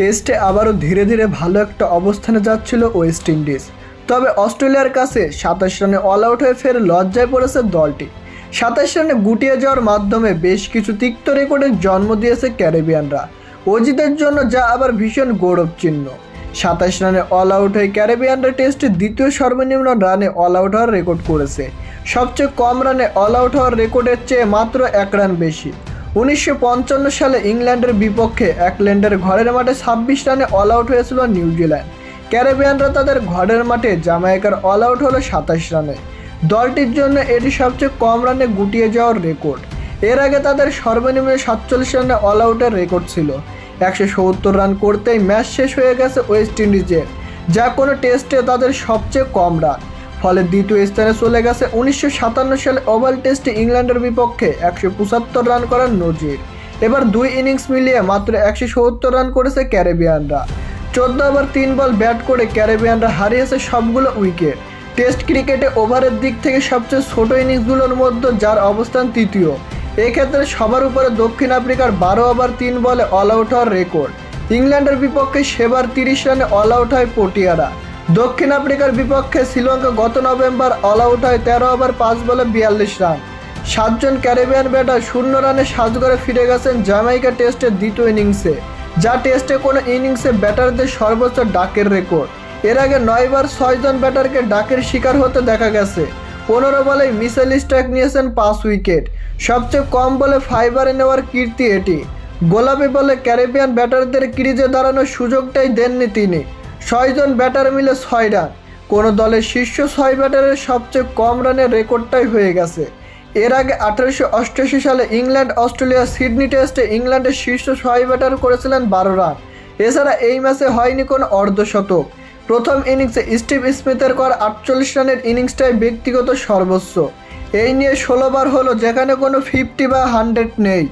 টেস্টে আবারও ধীরে ধীরে ভালো একটা অবস্থানে যাচ্ছিল ওয়েস্ট ইন্ডিজ। তবে অস্ট্রেলিয়ার কাছে সাতাশ রানে অল আউট হয়ে ফের লজ্জায় পড়েছে দলটি। সাতাশ রানে গুটিয়ে যাওয়ার মাধ্যমে বেশ কিছু তিক্ত রেকর্ডের জন্ম দিয়েছে ক্যারেবিয়ানরা। অজিতের জন্য যা আবার ভীষণ গৌরব চিহ্ন সাতাশ রানে অল আউট হয়ে ক্যারিবিয়ানরা টেস্টে দ্বিতীয় সর্বনিম্ন রানে অল আউট হওয়ার রেকর্ড করেছে। সবচেয়ে কম রানে অল আউট হওয়ার রেকর্ডের চেয়ে মাত্র এক রান বেশি। উনিশশো পঞ্চান্ন সালে ইংল্যান্ডের বিপক্ষে একল্যান্ডের ঘরের মাঠে ছাব্বিশ রানে অল আউট হয়েছিল নিউজিল্যান্ড ক্যারিবিয়ানরা তাদের ঘরের মাঠে জামাইকার অল আউট হলো সাতাশ রানে। দলটির জন্য এটি সবচেয়ে কম রানে গুটিয়ে যাওয়ার রেকর্ড। এর আগে তাদের সর্বনিম্ন সাতচল্লিশ রানে অল আউটের রেকর্ড ছিল। একশো সত্তর রান করতেই ম্যাচ শেষ হয়ে গেছে ওয়েস্ট ইন্ডিজের, যা কোনো টেস্টে তাদের সবচেয়ে কম রান। ফলে দ্বিতীয় স্থানে চলে গেছে উনিশশো সাতান্ন সালে ওভাল টেস্টে ইংল্যান্ডের বিপক্ষে একশো পঁচাত্তর রান করার নজির। এবার দুই ইনিংস মিলিয়ে মাত্র একশো সত্তর রান করেছে ক্যারেবিয়ানরা। চোদ্দ ওভার তিন বল ব্যাট করে ক্যারিবিয়ানরা হারিয়েছে সবগুলো উইকেট। টেস্ট ক্রিকেটে ওভারের দিক থেকে সবচেয়ে ছোট ইনিংসগুলোর মধ্যে যার অবস্থান তৃতীয়। এক্ষেত্রে সবার উপরে দক্ষিণ আফ্রিকার বারো ওভার তিন বলে অল আউট হওয়ার রেকর্ড ইংল্যান্ডের বিপক্ষে সেবার তিরিশ রানে অল আউট হয় পটিয়ারা। দক্ষিণ আফ্রিকার বিপক্ষে শ্রীলঙ্কা গত নভেম্বর অল আউট হয় তেরো ওভার পাঁচ বলে বিয়াল্লিশ রান। সাতজন ক্যারিবিয়ান ব্যাটার শূন্য রানে সাজগড়ে ফিরে গেছেন জামাইকা টেস্টের দ্বিতীয় ইনিংসে যা টেস্টে কোনো ইনিংসে ব্যাটারদের সর্বোচ্চ ডাকের রেকর্ড। এর আগে নয়বার ছয়জন ব্যাটারকে ডাকের শিকার হতে দেখা গেছে। পনেরো বলে মিসেল স্ট্রাইক নিয়েছেন পাঁচ উইকেট। সবচেয়ে কম বলে ফাইবারে নেওয়ার কীর্তি এটি। গোলাপি বলে ক্যারিবিয়ান ব্যাটারদের ক্রিজে দাঁড়ানোর সুযোগটাই দেননি তিনি। ছয়জন ব্যাটার মিলে ছয় রান। কোনো দলের শীর্ষ ছয় ব্যাটারের সবচেয়ে কম রানের রেকর্ডটাই হয়ে গেছে। এর আগে আঠারোশো অষ্টআশি সালে ইংল্যান্ড, অস্ট্রেলিয়া, সিডনি টেস্টে ইংল্যান্ডের শীর্ষ ছয় ব্যাটার করেছিলেন বারো রান। এছাড়া এই ম্যাচে হয়নি কোনো অর্ধশতক। প্রথম ইনিংসে স্টিভ স্মিথের কর আটচল্লিশ রানের ইনিংসটাই ব্যক্তিগত সর্বোচ্চ। এই নিয়ে ষোলোবার হলো, যেখানে কোনো ফিফটি বা হান্ড্রেড নেই।